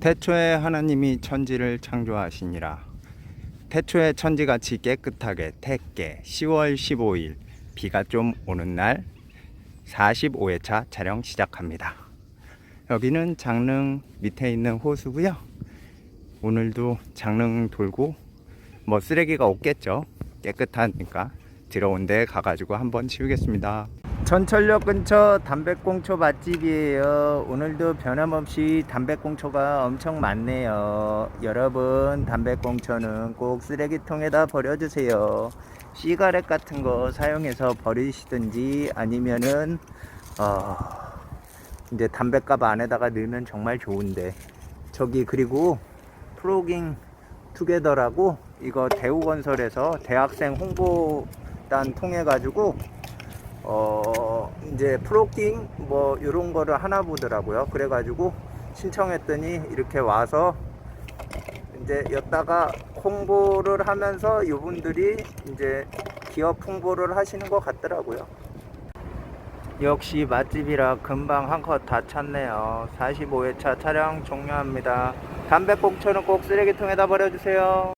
태초에 하나님이 천지를 창조하시니라. 태초에 천지같이 깨끗하게 태께 10월 15일 비가 좀 오는 날 45회차 촬영 시작합니다. 여기는 장릉 밑에 있는 호수고요. 오늘도 장릉 돌고 뭐 쓰레기가 없겠죠. 깨끗하니까 들어온 데 가가지고 한번 치우겠습니다. 전철역 근처 담배꽁초 맛집이에요. 오늘도 변함없이 담배꽁초가 엄청 많네요. 여러분, 담배꽁초는 꼭 쓰레기통에다 버려주세요. 시가렛 같은 거 사용해서 버리시든지 아니면은, 어, 이제 담배값 안에다가 넣으면 정말 좋은데. 저기, 그리고 프로깅 투게더라고 이거 대우건설에서 대학생 홍보단 통해가지고 어 이제 프로킹 뭐 이런 거를 하나 보더라고요. 그래가지고 신청했더니 이렇게 와서 이제 여다가 홍보를 하면서 이분들이 이제 기업 홍보를 하시는 것 같더라고요. 역시 맛집이라 금방 한 컷 다 찼네요. 45회차 촬영 종료합니다. 담배 꽁초는 꼭 쓰레기통에다 버려주세요.